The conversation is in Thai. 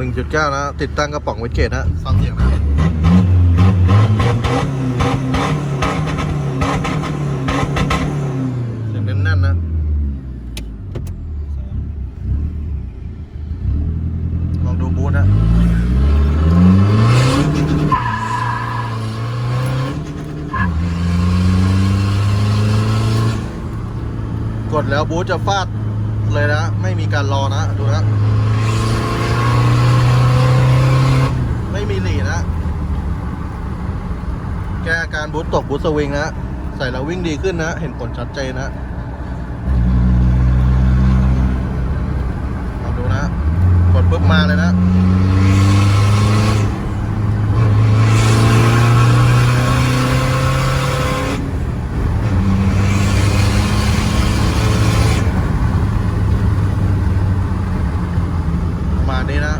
1.9 นะ ติดตั้งกระป๋องไวเกตนะฟังเสียงนะเสียงแน่นๆนะลองดูบูธนะกดแล้วบูธจะฟาดเลยนะ ไม่มีการรอนะ ดูนะ ไม่มีหลีนะ แก้การบูธตกบูธสวิงนะใส่แล้ววิ่งดีขึ้นนะ เห็นผลชัดเจนนะลองดูนะ กดปุ๊บมาเลยนะประมาณนี้นะ